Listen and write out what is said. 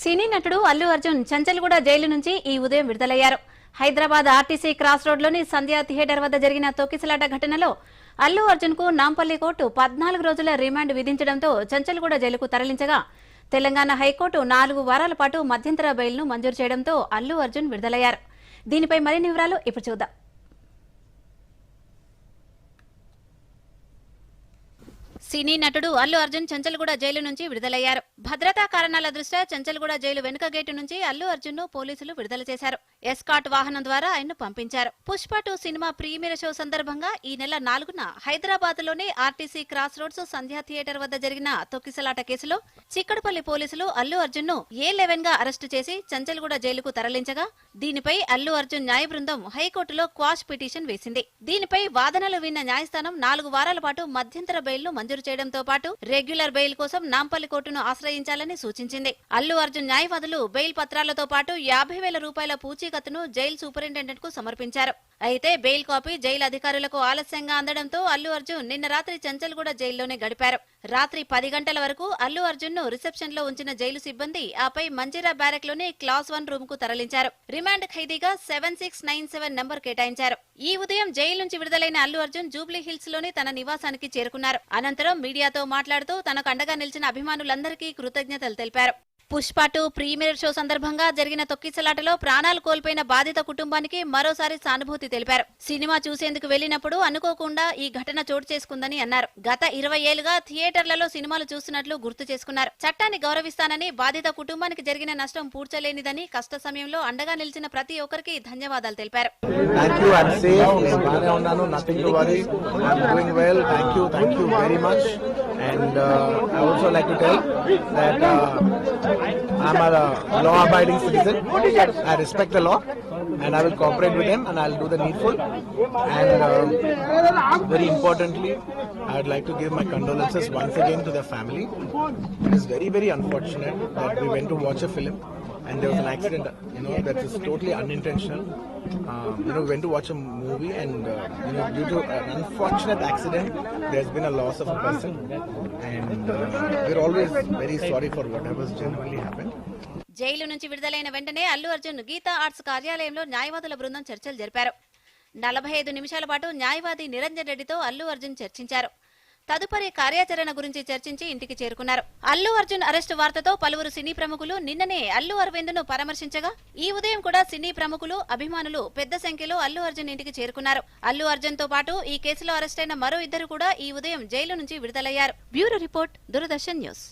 సినీ నటుడు అల్లు అర్జున్ చంచల్గూడ జైలు నుంచి ఈ ఉదయం విడుదలయ్యారు. హైదరాబాద్ ఆర్టీసీ క్రాస్ రోడ్లోని సంధ్యా థియేటర్ వద్ద జరిగిన తొక్కిసలాట ఘటనలో అల్లు అర్జున్కు నాంపల్లి కోర్టు పద్నాలుగు రోజుల రిమాండ్ విధించడంతో చంచల్గూడ జైలుకు తరలించగా తెలంగాణ హైకోర్టు నాలుగు వారాల పాటు మధ్యంతర బెయిల్ను మంజూరు చేయడంతో అల్లు అర్జున్ విడుదలయ్యారు. దీనిపై మరిన్ని వివరాలు ఇప్పుడు చూద్దాం. సినీ నటుడు అల్లు అర్జున్ చంచల్గూడ జైలు నుంచి విడుదలయ్యారు. భద్రతా కారణాల దృష్ట్యా చంచల్గూడ జైలు వెనుక గేటు నుంచి అల్లు అర్జున్ను పోలీసులు విడుదల చేశారు. ఎస్కాట్ వాహనం ద్వారా ఆయన్ను పంపించారు. Pushpa two cinema premiere show సందర్భంగా ఈ నెల నాలుగున హైదరాబాద్లోని RTC cross roads Sandhya theatre వద్ద జరిగిన తొక్కిసలాట కేసులో చిక్కడపల్లి పోలీసులు అల్లు అర్జున్ను ఏ లెవెన్గా అరెస్టు చేసి చంచల్గూడ జైలుకు తరలించగా దీనిపై అల్లు అర్జున్ న్యాయ బృందం హైకోర్టులో క్వాష్ పిటిషన్ వేసింది. దీనిపై వాదనలు విన్న న్యాయస్థానం నాలుగు వారాల పాటు మధ్యంతర బెయిల్ను మంజూరు చేయడంతో పాటు రెగ్యులర్ బెయిల్ కోసం నాంపల్లి కోర్టును ఆశ్రయించాలని సూచించింది. అల్లు అర్జున్ న్యాయవాదులు బెయిల్ పత్రాలతో పాటు యాభై వేల రూపాయల పూచీకత్తును జైలు సూపరింటెండెంట్కు సమర్పించారు. అయితే బెయిల్ కాపీ జైలు అధికారులకు ఆలస్యంగా అందడంతో అల్లు అర్జున్ నిన్న రాత్రి చంచల్గూడ జైల్లోనే గడిపారు. రాత్రి పది గంటల వరకు అల్లు అర్జున్ను రిసెప్షన్లో ఉంచిన జైలు సిబ్బంది ఆపై మంజీరా బ్యారెక్లోని క్లాస్ వన్ రూమ్కు తరలించారు. Remand ఖైదీగా seven six nine seven number కేటాయించారు. ఈ ఉదయం జైలు నుంచి విడుదలైన అల్లు అర్జున్ జూబ్లీ హిల్స్లోని తన నివాసానికి చేరుకున్నారు. అనంతరం మీడియాతో మాట్లాడుతూ తనకు అండగా నిలిచిన అభిమానులందరికీ కృతజ్ఞతలు తెలిపారు. పుష్ప టూ ప్రీమియర్ షో సందర్భంగా జరిగిన తొక్కిసలాటలో ప్రాణాలు కోల్పోయిన బాధిత కుటుంబానికి మరోసారి సానుభూతి తెలిపారు. సినిమా చూసేందుకు వెళ్ళినప్పుడు అనుకోకుండా ఈ ఘటన చోటు చేసుకుందని అన్నారు. గత ఇరవై ఏళ్ళుగా థియేటర్లలో సినిమాలు చూస్తున్నట్లు గుర్తు చేసుకున్నారు. చట్టాన్ని గౌరవిస్తానని బాధిత కుటుంబానికి జరిగిన నష్టం పూడ్చలేనిదని కష్ట సమయంలో అండగా నిలిచిన ప్రతి ఒక్కరికి ధన్యవాదాలు తెలిపారు. And uh, I also like to tell that uh, I'm a law-abiding citizen. I respect the law and I will cooperate with them and I'll do the needful. And um, very importantly, I'd like to give my condolences once again to the family. It is very, very unfortunate that we went to watch a film and there was an accident, you know, that is totally unintentional. Um, you know, we went to watch a movie and, uh, you know, due to an unfortunate accident, there's been a loss of a person. And uh, we're always very sorry for whatever's genuinely happened. Jail నుంచి విడుదలైన వెంటనే Allu Arjun Gita arts కార్యాలయంలో న్యాయవాదుల బృందం చర్చలు జరిపారు నలభై ఐదు నిమిషాల పాటు న్యాయవాది నిరంజన్ రెడ్డితో అల్లు అర్జున్ చర్చించారు తదుపరి కార్యాచరణ గురించి చర్చించి ఇంటికి చేరుకున్నారు. అల్లు అర్జున్ అరెస్టు వార్తతో పలువురు సినీ ప్రముఖులు నిన్ననే అల్లు అరవింద్ను పరామర్శించగా ఈ ఉదయం కూడా సినీ ప్రముఖులు అభిమానులు పెద్ద సంఖ్యలో అల్లు అర్జున్ ఇంటికి చేరుకున్నారు. అల్లు అర్జున్తో పాటు ఈ కేసులో అరెస్టైన మరో ఇద్దరు కూడా ఈ ఉదయం జైలు నుంచి విడుదలయ్యారు. Bureau report Doordarshan news.